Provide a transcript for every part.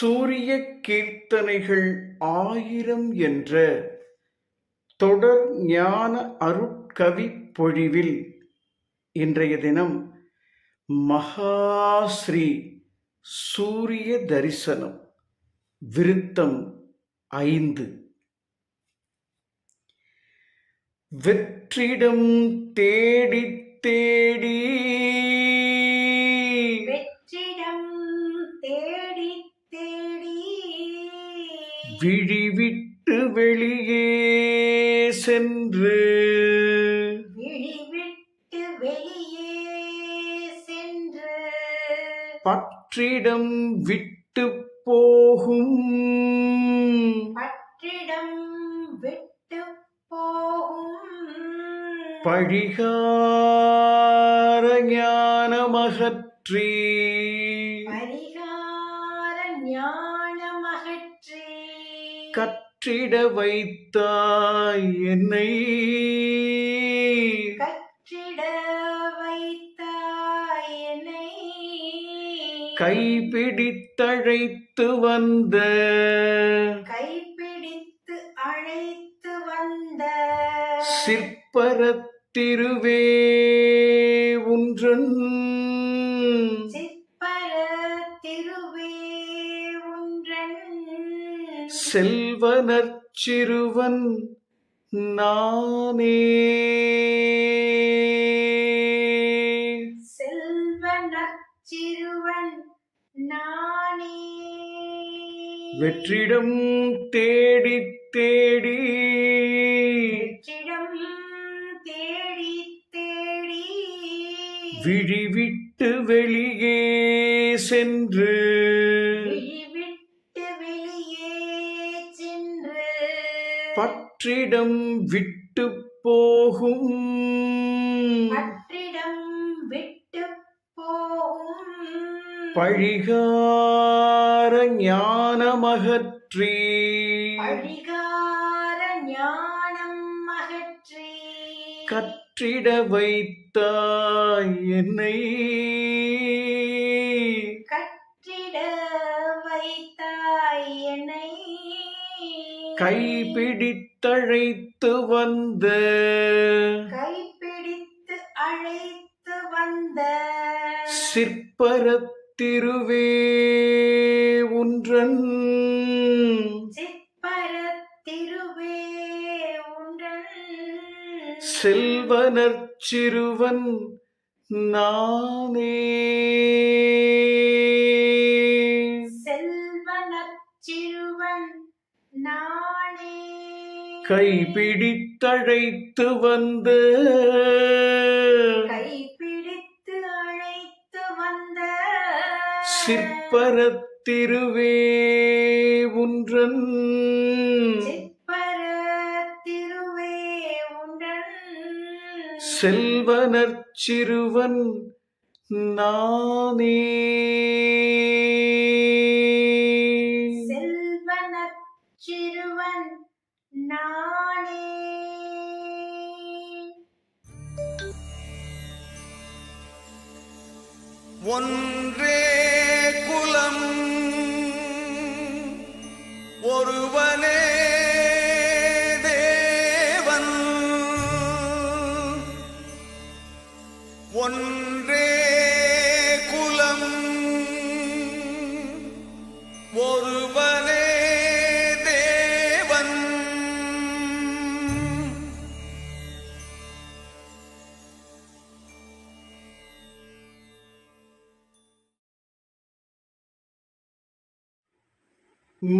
சூரிய கீர்த்தனைகள் ஆயிரம் என்ற தொடர் ஞான அருட்கவி பொழிவில் இன்றைய தினம் மகாஸ்ரீ சூரிய தரிசனம் விருத்தம் ஐந்து. வெற்றிடம் தேடி தேடி வெற்றிடம் தேடி தேடி விழிவிட்டு வெளியே சென்று. விழிவிட்டு வெளியே சென்று. பற்றிடம் விட்டு போகும். பற்றிடம் விட்டு போகும். பழிகார ஞானமகற்றி வைத்தாய் என்னை. கற்றிட வைத்தாய் என்னை. கைப்பிடித்தழைத்து வந்த. கைப்பிடித்து அழைத்து வந்த. சிற்பரத்திருவே உன்றன். செல்வனர் சிறுவன் நானே. செல்வனற் சிறுவன் நானே. வெற்றிடம் தேடி தேடி. வெற்றிடம் தேடி தேடி. விழிவிட்டு வெளியே சென்று. பற்றிடம் விட்டு போகும் பற்றிடம் விட்டு போகும் பழிகார ஞானமகற்றி. பழிகார ஞானம் அகற்றி கற்றிட வைத்தாய் என்னை. கற்றிட வைத்தாய் என்னை. கைபிடித்தழைத்து வந்த. கைப்பிடித்து அழைத்து வந்த. சிற்பரத்திருவே உன்றன். சிற்பர திருவே உன்றன். செல்வனற் சிறுவன் நானே. கைபிடித்தழைத்து வந்த. கைப்பிடித்து அழைத்து வந்த. சிற்பரத்திருவே உன்றன் சிற்பர திருவே உன்றன் செல்வனற் சிறுவன் நானே. ஒன்றே குலம். ஒருவனே தேவன்.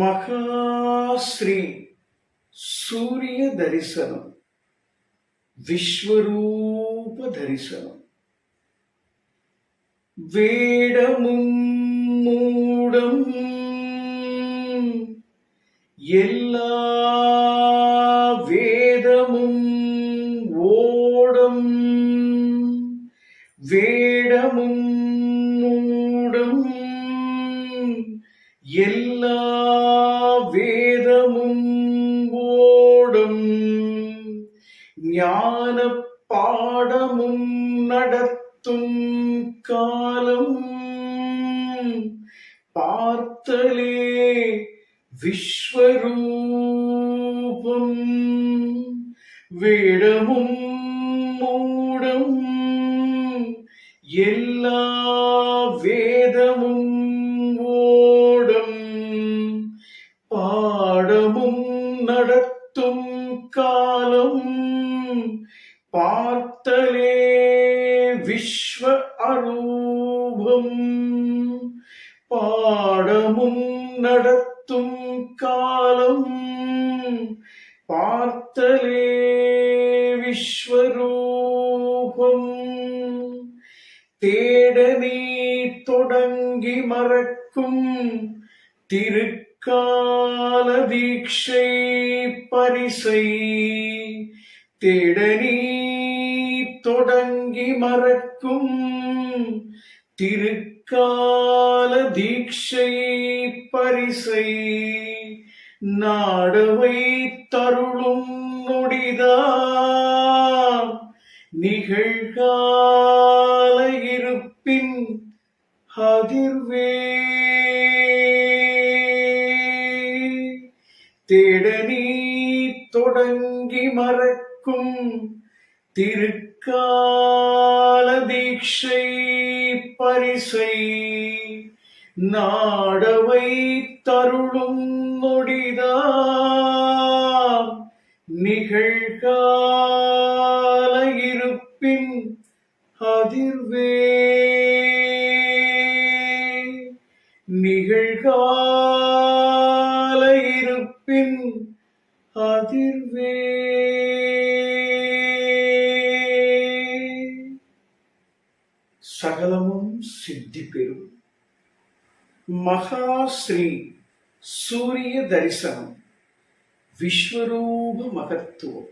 மகாஸ்ரீ சூரிய தரிசனம் விஸ்வரூப தரிசனம். வேடமும் மூடம் எல்லா வேதமும் ஓடம். வேடமும் மூடம் எல்லா வேதமும் ஓடும். ஞான பாடமும் நடத்தும் காலம் பார்த்தலே விஸ்வரூபம். வேடமும் மூடம் எல்லா வேதமும் ஓடம். பாடமும் நடத்தும் காலம் பார்த்தலே விஸ்வ அரூபம் பாடமும் நடத்தும் காலம். பார்த்தலே விஸ்வரூபம். தேடனே தொடங்கி மறக்கும் திருக்கால தீட்சை பரிசை. தேடனே தொடங்கி மறக்கும் திருக்கால தீட்சை பரிசை நாடவை தருளும் நொடிதான் நிகழ்கால இருப்பின் அதிர்வே. தேடனி தொடங்கி மறக்கும் திருக்கால காலதீட்சை பரிசை நாடவை தருளும் நொடிதா நிகழ்கா சகலமும் சித்தி பெறும் மகாஸ்ரீ சூரிய தரிசனம். விஸ்வரூப மகத்துவம்.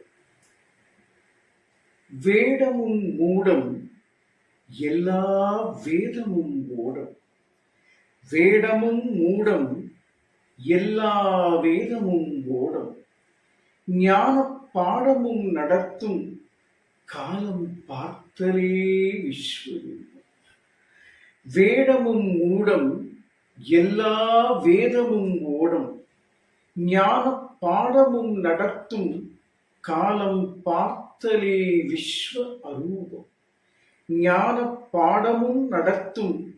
வேடமும் மூடம் எல்லா வேதமும் ஓடம் வேடமும் மூடம் எல்லா வேதமும் ஓடம் ஞான பாடமும் நடத்தும் காலம் பார்த்தலே விஸ்வரூபம். வேடமும் ஊடம் எல்லா வேதமும் ஓடும். ஞான பாடமும் நடத்தும் காலம் பார்த்தலே விஸ்வ அரூபம். ஞான பாடமும் நடத்தும்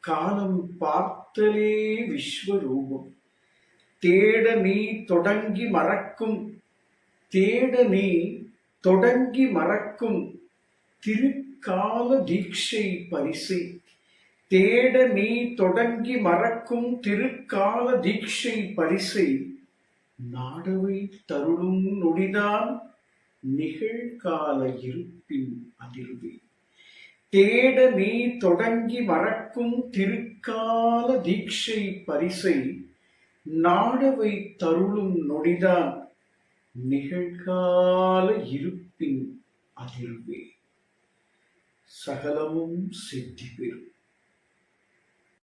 காலம் பார்த்தலே விஸ்வரூபம் தேட நீ தொடங்கி மறக்கும் தேட நீ தொடங்கி மறக்கும் திருக்கால தீட்சை பரிசை. தேட நீ தொடங்கி மறக்கும் திருக்கால தீட்சை பரிசை நாடவை தருளும் நொடிதான் நிகழ்கால இருப்பின் அதிர்வே. தேட நீ தொடங்கி மறக்கும் திருக்கால தீட்சை பரிசை நாடவை தருளும் நொடிதான் நிகழ்கால இருப்பின் அதிர்வே. சகலமும் சித்தி பெறும்